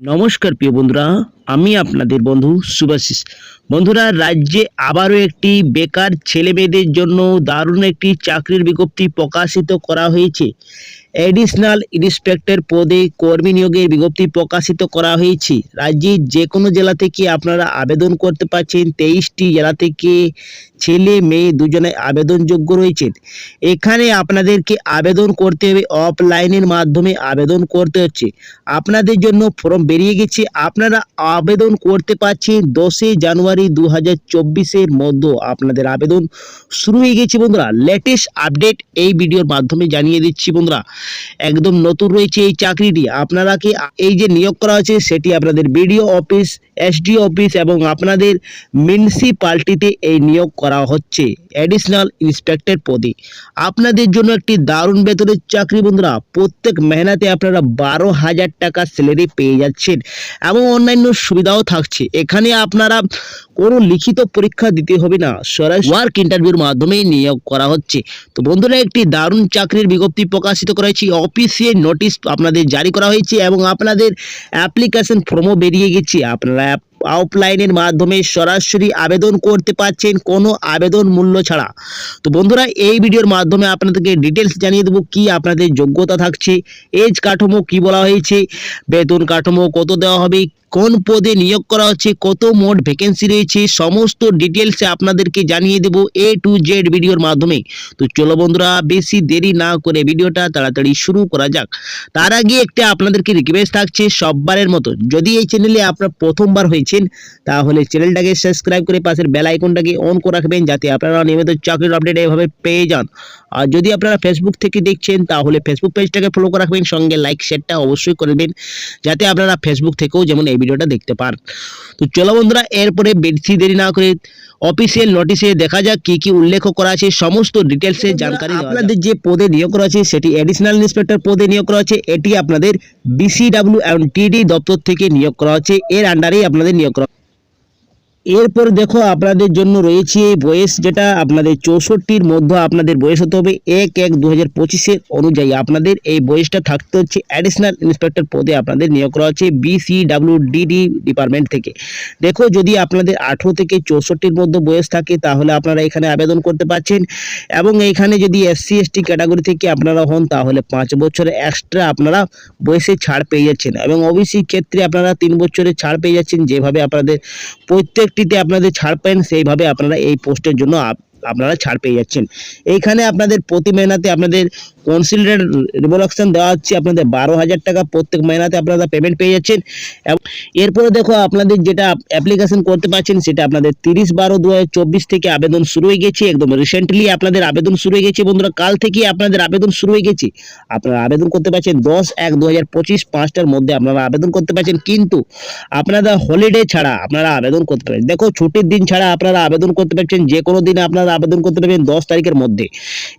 নমস্কার প্রিয় বন্ধুরা। আমি আপনাদের বন্ধু সুভাশিস বন্ধুরা, রাজ্যে আবারও একটি বেকার ছেলে মেয়েদের জন্য দারুণ একটি চাকরির বিজ্ঞপ্তি প্রকাশিত করা হয়েছে। অ্যাডিশনাল ইন্সপেক্টর পদে কর্মী নিয়োগের বিজ্ঞপ্তি প্রকাশিত করা হয়েছে। রাজ্যের যে কোনো জেলা থেকে আপনারা আবেদন করতে পারছেন। তেইশটি জেলা থেকে ছেলে, মেয়ে দুজনে আবেদনযোগ্য রয়েছেন। এখানে আপনাদেরকে আবেদন করতে হবে। অফলাইনের মাধ্যমে আবেদন করতে হচ্ছে। আপনাদের জন্য ফর্ম বেরিয়ে গেছে। আপনারা আবেদন করতে পারছেন দশই জানুয়ারি দু হাজার চব্বিশের মধ্যে আপনাদের আবেদন শুরু হয়ে গেছে বন্ধুরা। লেটেস্ট আপডেট এই ভিডিওর মাধ্যমে জানিয়ে দিচ্ছি বন্ধুরা। একদম নতুন রয়েছে এই চাকরিটি। আপনারা কি এই যে নিয়োগ করা হয়েছে, সেটি আপনাদের বিডিও অফিস এসডি অফিস এবং আপনাদের মিউনিসিপালিটিতে এই নিয়োগ করা হচ্ছে। অ্যাডিশনাল ইন্সপেক্টর পদে। আপনাদের জন্য একটি দারুণ বেতনের চাকরি বন্ধুরা। প্রত্যেক মেহনাতে আপনারা বারো হাজার টাকা স্যালারি পেয়ে যাচ্ছেন এবং অন্যান্য সুবিধাও থাকছে। এখানে আপনারা কোনো লিখিত পরীক্ষা দিতে হবে না। সরাসরি ওয়ার্ক ইন্টারভিউর মাধ্যমে নিয়োগ করা হচ্ছে। তো বন্ধুরা, একটি দারুণ চাকরির বিজ্ঞপ্তি প্রকাশিত করা হয়েছে। অফিসিয়াল নোটিশ আপনাদের জারি করা হয়েছে এবং আপনাদের অ্যাপ্লিকেশন ফর্মও বেরিয়ে গেছে। আপনারা অফলাইনের মাধ্যমে সরাসরি আবেদন করতে পারছেন কোনো আবেদন মূল্য ছাড়া। তো বন্ধুরা, এই ভিডিওর মাধ্যমে আপনাদেরকে ডিটেলস জানিয়ে দেবো কি আপনাদের যোগ্যতা থাকছে, এজ কাঠামো কি বলা হয়েছে, বেতন কাঠামো কত দেওয়া হবে কোন পদে নিয়োগ করা হচ্ছে, কত মোট ভ্যাকেন্সি রয়েছে, সমস্ত ডিটেলসে আপনাদেরকে জানিয়ে দেবো এ টু জেড ভিডিওর মাধ্যমে। তো চলো বন্ধুরা, বেশি দেরি না করে ভিডিওটা তাড়াতাড়ি শুরু করা যাক। তার আগে একটা আপনাদেরকে রিকোয়েস্ট থাকছে সববারের মতো। যদি এই চ্যানেলে আপনার প্রথমবার হয়েছেন, তাহলে চ্যানেলটাকে সাবস্ক্রাইব করে পাশের বেল আইকনটাকে অন করে রাখবেন, যাতে আপনারা নিয়মিত চাকরির আপডেট এভাবে পেয়ে যান। আর যদি আপনারা ফেসবুক থেকে দেখছেন, তাহলে ফেসবুক পেজটাকে ফলো করে রাখবেন। সঙ্গে লাইক শেয়ারটা অবশ্যই করে দেবেন যাতে আপনারা ফেসবুক থেকেও যেমন এই ভিডিওটা দেখতে পান। তো চলো বন্ধুরা, এরপরে বেশি দেরি না করে অফিসিয়াল নোটিশে দেখা যাক কি কি উল্লেখ করা আছে, সমস্ত ডিটেলসের জানকারি আপনাদের যে পদে নিয়োগ করা আছে, সেটি অ্যাডিশনাল ইন্সপেক্টর পদে নিয়োগ করা আছে, এটি আপনাদের বিসিডাব্লিউ এবং টিডি দপ্তর থেকে নিয়োগ করা হচ্ছে এর আন্ডারেই আপনাদের নিয়োগ করা এরপর দেখো আপনাদের জন্য রয়েছে এই বয়স যেটা আপনাদের চৌষট্টির মধ্যে আপনাদের বয়স হতে হবে এক এক দু হাজার পঁচিশের অনুযায়ী। আপনাদের এই বয়সটা থাকতে হচ্ছে অ্যাডিশনাল ইন্সপেক্টর পদে আপনাদের নিয়োগ করা হচ্ছে বিসিডাব্লিউ ডিডি ডিপার্টমেন্ট থেকে। দেখো যদি আপনাদের আঠেরো থেকে চৌষট্টির মধ্যে বয়স থাকে তাহলে আপনারা এখানে আবেদন করতে পারছেন এবং এখানে যদি এসসি এসটি ক্যাটাগরি থেকে আপনারা হন তাহলে পাঁচ বছরের এক্সট্রা আপনারা বয়সে ছাড় পেয়ে যাচ্ছেন এবং ওবিসি ক্ষেত্রে আপনারা তিন বছরের ছাড় পেয়ে যাচ্ছেন। যেভাবে আপনাদের প্রত্যেকটিতে আপনাদের ছাড় পান সেইভাবে আপনারা এই পোস্টের জন্য আপনারা ছাড় পেয়ে যাচ্ছেন। এইখানে আপনাদের প্রতি মেহনাতে আপনাদের কনসিলারের রিভোলাকশন দেওয়া হচ্ছে। আপনাদের বারো হাজার টাকা প্রত্যেক মেহনাতে আপনারা পেমেন্ট পেয়ে যাচ্ছেন। এবং এরপরে দেখো আপনাদের যেটা অ্যাপ্লিকেশন করতে পারছেন, সেটা আপনাদের তিরিশ বারো দু থেকে আবেদন শুরু হয়ে গেছে। একদম রিসেন্টলি আপনাদের আবেদন শুরু হয়ে গেছে বন্ধুরা। কাল থেকে আপনাদের আবেদন শুরু হয়ে গেছে। আপনারা আবেদন করতে পারছেন দশ এক দু হাজার পঁচিশ পাঁচটার মধ্যে আপনারা আবেদন করতে পারছেন। কিন্তু আপনারা হলিডে ছাড়া আপনারা আবেদন করতে পারেন দেখো ছুটির দিন ছাড়া আপনারা আবেদন করতে পারছেন। যে কোনো দিন আপনারা আবেদন করতে পারবেন দশ তারিখের মধ্যে।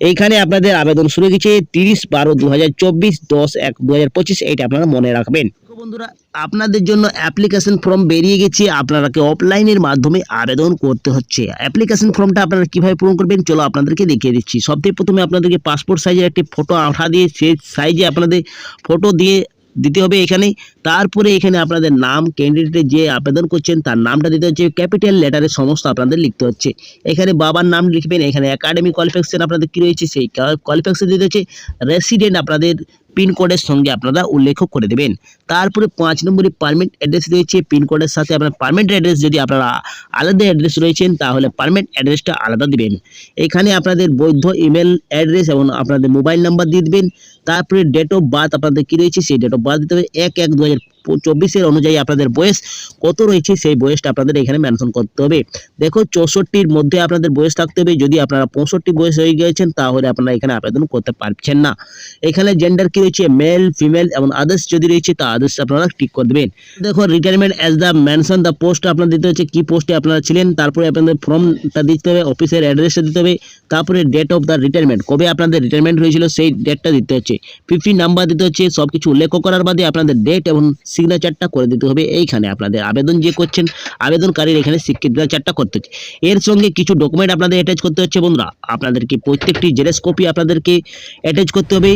এইখানে আপনাদের আবেদন শুরু হয়ে গেছে তিরিশ বারো দু হাজার চব্বিশ, দশ এক দু হাজার পঁচিশ, এইটা আপনারা মনে রাখবেন। বন্ধুরা, আপনাদের জন্য অ্যাপ্লিকেশন ফর্ম বেরিয়ে গেছে, আপনারাকে অফলাইনের মাধ্যমে আবেদন করতে হচ্ছে। অ্যাপ্লিকেশন ফর্মটা আপনারা কীভাবে পূরণ করবেন, চলো আপনাদেরকে দেখিয়ে দিচ্ছি। সবথেকে প্রথমে আপনাদেরকে পাসপোর্ট সাইজের একটি ফটো আঠা দিয়ে, সেই সাইজে আপনাদের ফটো দিয়ে দিতে হবে এখানে তারপরে এখানে আপনাদের নাম ক্যান্ডিডেটে যে আবেদন করছেন, তার নামটা দিতে হচ্ছে ক্যাপিটাল লেটারে সমস্ত আপনাদের লিখতে হচ্ছে। এখানে বাবার নাম লিখবেন, এখানে একাডেমি কোয়ালিফিকেশন আপনাদের কী রয়েছে, সেই কোয়ালিফিকেশন দিতে হচ্ছে। রেসিডেন্ট আপনাদের পিনকোডের সঙ্গে আপনারা উল্লেখ করে দেবেন। তারপরে পাঁচ নম্বরে পারমানেন্ট অ্যাড্রেস রয়েছে। পিনকোডের সাথে আপনার পারমানেন্ট অ্যাড্রেস যদি আপনারা আলাদা অ্যাড্রেস রয়েছেন, তাহলে পারমানেন্ট অ্যাড্রেসটা আলাদা দেবেন। এখানে আপনাদের বৈধ ইমেল অ্যাড্রেস এবং আপনাদের মোবাইল নাম্বার দিয়ে দেবেন। তারপরে ডেট অফ বার্থ আপনাদের কী রয়েছে, সেই ডেট অফ বার্থ দিতে হবে। এক এক দু চব্বিশের অনুযায়ী আপনাদের বয়স কত রয়েছে, সেই বয়সটা আপনাদের এখানে মেনশন করতে হবে। দেখো, চৌষট্টির মধ্যে আপনাদের বয়স থাকতে হবে। যদি আপনারা পঁয়ষট্টি বয়স হয়ে গিয়েছেন, তাহলে আপনারা এখানে আবেদন করতে পারছেন না। এখানে জেন্ডার কি রয়েছে? মেল ফিমেল এবং আদার্স যদি রয়েছে, তা আদার্স আপনারা ঠিক করে দেবেন। দেখো retirement as the mention the post আপনার দিতে হচ্ছে, কি পোস্টে আপনারা ছিলেন, তারপরে আপনাদের ফর্মটা দিতে হবে অফিসের অ্যাড্রেসটা দিতে হবে, তারপরে ডেট অফ দ্য রিটায়ারমেন্ট কবে আপনাদের রিটায়ারমেন্ট হয়েছিল, সেই ডেটটা দিতে হচ্ছে। ফিফটি নাম্বার দিতে হচ্ছে সব কিছু উল্লেখ করার বাদে আপনাদের ডেট এবং সিগনেচারটা করে দিতে হবে এইখানে আপনাদের। আবেদন যে করছেন, আবেদনকারীর এখানে সিগনেচারটা করতে হচ্ছে। এর সঙ্গে কিছু ডকুমেন্ট আপনাদের অ্যাটাচ করতে হচ্ছে বন্ধুরা। আপনাদেরকে প্রত্যেকটি জেরক্স কপি আপনাদেরকে অ্যাটাচ করতে হবে।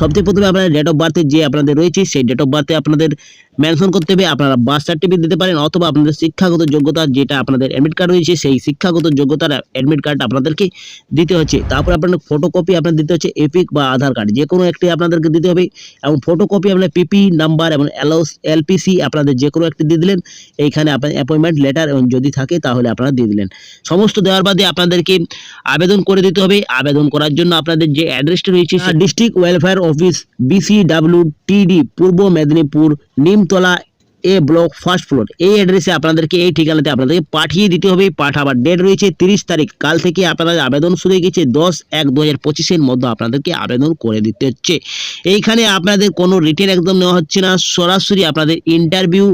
সবচেয়ে প্রথমে আপনাদের ডেট অফ বার্থে যে আপনাদের রয়েছে, সেই ডেট অফ বার্থে আপনাদের মেনশন করতে হবে আপনারা বার্থ সার্টিফিকেট দিতে পারেন অথবা আপনাদের শিক্ষাগত যোগ্যতা যেটা আপনাদের অ্যাডমিট কার্ড রয়েছে সেই শিক্ষাগত যোগ্যতার অ্যাডমিট কার্ড আপনাদেরকে দিতে হচ্ছে। তারপর আপনাদের ফটোকপি আপনার দিতে হচ্ছে এপিক বা আধার কার্ড যে কোনো একটি আপনাদেরকে দিতে হবে এবং ফটোকপি আপনার পিপি নাম্বার এবং এলপিসি আপনাদের যে কোনো একটি দিয়ে দিলেন এইখানে আপনার অ্যাপয়েন্টমেন্ট লেটার এবং যদি থাকে তাহলে আপনারা দিয়ে দিলেন। সমস্ত দেওয়ার বাদে আপনাদেরকে আবেদন করে দিতে হবে। আবেদন করার জন্য আপনাদের যে অ্যাড্রেসটি রয়েছে district welfare office BCW TD Purba Medinipur Nimtala A block first floor এই অ্যাড্রেসে আপনাদেরকে এই ঠিকানাতে আপনাদেরকে পাঠিয়ে দিতে হবে। পাঠাবার ডেট রয়েছে তিরিশ তারিখ। কাল থেকে আপনাদের আবেদন শুরু হয়ে গেছে। দশ এক দু হাজার পঁচিশের মধ্যে আপনাদেরকে আবেদন করে দিতে হচ্ছে। এইখানে আপনাদের কোনো রিটেন একদম নেওয়া হচ্ছে না। সরাসরি আপনাদের ইন্টারভিউ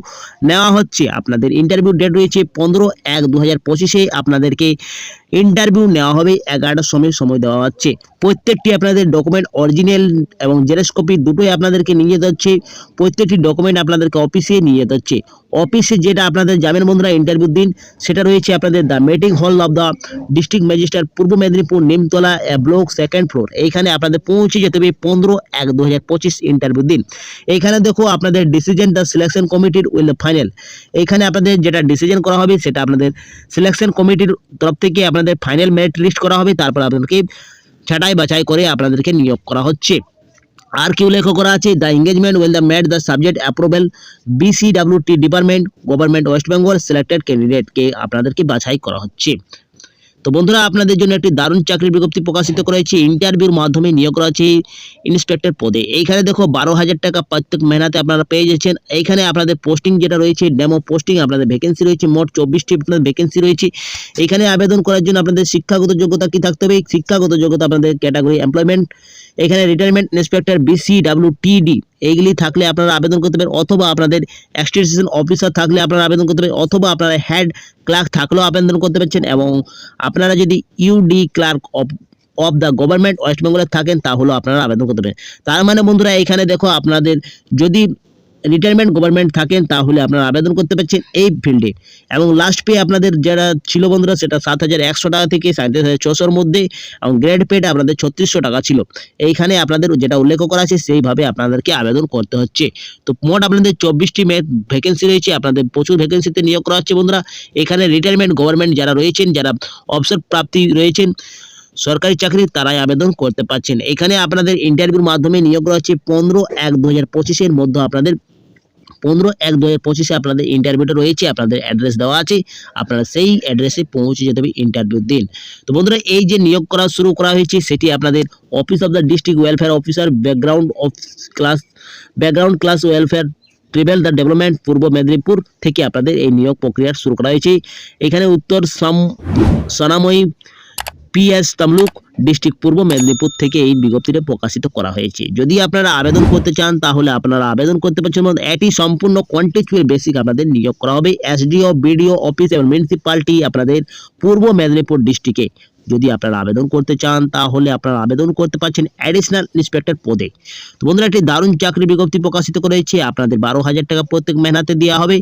নেওয়া হচ্ছে। আপনাদের ইন্টারভিউ ডেট রয়েছে পনেরো এক দু হাজার পঁচিশে। আপনাদেরকে ইন্টারভিউ নেওয়া হবে। এগারোটার সময় সময় দেওয়া হচ্ছে। প্রত্যেকটি আপনাদের ডকুমেন্ট অরিজিনাল এবং জেরক্স কপি দুটোই আপনাদেরকে নিয়ে যেতে হচ্ছে। প্রত্যেকটি ডকুমেন্ট আপনাদেরকে অফিসে নিয়ে যেতে হচ্ছে অফিসে যেটা আপনাদের যাবেন বন্ধুরা ইন্টারভিউ দিন, সেটা রয়েছে আপনাদের the meeting hall of the district magistrate Purba Medinipur, Nimtala block second floor এইখানে আপনাদের পৌঁছে যেতে হবে পনেরো এক দু ইন্টারভিউ দিন। এইখানে দেখো আপনাদের ডিসিশন দ্য সিলেকশন কমিটির উইল ফাইনাল এইখানে আপনাদের যেটা ডিসিশন করা হবে, সেটা আপনাদের সিলেকশন কমিটির তরফ থেকে আপনাদের ফাইনাল মেরিট লিস্ট করা হবে। তারপর আপনাদেরকে ছাঁটাই বাছাই করে আপনাদেরকে নিয়োগ করা হচ্ছে। আর কি উল্লেখ করা আছে। The engagement will the made the subject approval BCWT department government West Bengal selected ক্যান্ডিডেটকে আপনাদেরকে বাছাই করা হচ্ছে। তো বন্ধুরা, আপনাদের জন্য একটি দারুণ চাকরির বিজ্ঞপ্তি প্রকাশিত করা হয়েছে ইন্টারভিউর মাধ্যমে নিয়োগ করা হচ্ছে ইন্সপেক্টর পদে। এইখানে দেখো, বারো হাজার টাকা প্রত্যেক মেহনাতে আপনারা পেয়ে যাচ্ছেন। এইখানে আপনাদের পোস্টিং যেটা রয়েছে ডেমো পোস্টিং আপনাদের ভ্যাকেন্সি রয়েছে, মোট চব্বিশটি আপনাদের ভ্যাকেন্সি রয়েছে। এখানে আবেদন করার জন্য আপনাদের শিক্ষাগত যোগ্যতা কি থাকতে হবে? শিক্ষাগত যোগ্যতা আপনাদের ক্যাটাগরি এমপ্লয়মেন্ট এখানে retirement inspector BC W TD এইগুলি থাকলে আপনারা আবেদন করতে পারেন, অথবা আপনাদের এক্সটেনশন অফিসার থাকলে আপনারা আবেদন করতে পারেন, অথবা আপনারা হেড ক্লার্ক থাকলেও আবেদন করতে পারছেন এবং আপনারা যদি UD clerk of of the government West বেঙ্গলে থাকেন তাহলেও আপনারা আবেদন করতে পারেন। তার মানে বন্ধুরা, এখানে দেখো আপনাদের যদি রিটায়ারমেন্ট গভর্নমেন্ট থাকেন, তাহলে আপনারা আবেদন করতে পারছেন এই ফিল্ডে এবং লাস্ট পে আপনাদের যারা ছিল বন্ধুরা, সেটা সাত হাজার একশো টাকা থেকে সাঁত্রিশ হাজার ছশোর মধ্যে, এবং গ্রেড পেড আপনাদের ছত্রিশশো টাকা ছিল। এইখানে আপনাদের যেটা উল্লেখ করা আছে, সেইভাবে আপনাদেরকে আবেদন করতে হচ্ছে। তো মোট আপনাদের চব্বিশটি মে ভ্যাকেন্সি রয়েছে, আপনাদের প্রচুর ভ্যাকেন্সিতে নিয়োগ করা হচ্ছে বন্ধুরা। এখানে রিটায়ারমেন্ট গভর্নমেন্ট যারা রয়েছেন, যারা অবসর প্রাপ্তি রয়েছেন, সরকারি চাকরি, তারাই আবেদন করতে পারছেন। এখানে আপনাদের ইন্টারভিউর মাধ্যমে নিয়োগ করা হচ্ছে পনেরো এক দু হাজার পঁচিশের মধ্যে আপনাদের পনেরো এক দু হাজার পঁচিশে আপনাদের ইন্টারভিউটা রয়েছে, আপনাদের অ্যাড্রেস দেওয়া আছে, আপনারা সেই অ্যাড্রেসে পৌঁছে যেতে হবে ইন্টারভিউ দিন। তো বন্ধুরা, এই যে নিয়োগ করা শুরু করা হয়েছে, সেটি আপনাদের office of the district welfare officer background of class background class welfare tribal the development Purba Medinipur থেকে আপনাদের এই নিয়োগ প্রক্রিয়া শুরু করা হয়েছে। এখানে উত্তর সাম সোনাময়ী পিএস তামলুক ডিস্ট্রিক্ট পূর্ব মেদিনীপুর থেকে এই বিজ্ঞপ্তিটা প্রকাশিত করা হয়েছে। যদি আপনারা আবেদন করতে চান, তাহলে আপনারা আবেদন করতে পারছেন এবং এটি সম্পূর্ণ কন্টেক্সুয়াল বেসিক আপনাদের নিয়োগ করা হবে। এসডিও বিডিও অফিস এবং মিউনিসিপালিটি আপনাদের পূর্ব মেদিনীপুর ডিস্ট্রিক্টে যদি আপনারা আবেদন করতে চান, তাহলে আপনারা আবেদন করতে পারছেন অ্যাডিশনাল ইন্সপেক্টর পদে। তো বন্ধুরা, একটি দারুণ চাকরি বিজ্ঞপ্তি প্রকাশিত করেছে। আপনাদের বারো হাজার টাকা প্রত্যেক মেহনাতে দেওয়া হবে।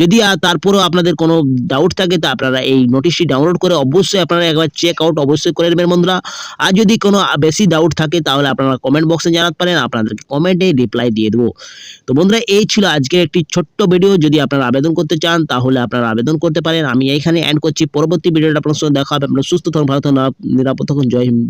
যদি তারপরেও আপনাদের কোনো ডাউট থাকে, তা আপনারা এই নোটিশটি ডাউনলোড করে অবশ্যই আপনারা একবার চেক আউট অবশ্যই করে নেবেন বন্ধুরা। আর যদি কোনো বেশি ডাউট থাকে, তাহলে আপনারা কমেন্ট বক্সে জানাতে পারেন, আপনাদেরকে কমেন্টে রিপ্লাই দিয়ে দেবো। তো বন্ধুরা, এই ছিল আজকের একটি ছোট্ট ভিডিও যদি আপনারা আবেদন করতে চান, তাহলে আপনারা আবেদন করতে পারেন। আমি এইখানে এন্ড করছি। পরবর্তী ভিডিওটা আপনার সঙ্গে দেখা হবে। আপনারা সুস্থ থাকুন, ভালো থাকুন নিরাপদ থাকুন জয় হিন্দ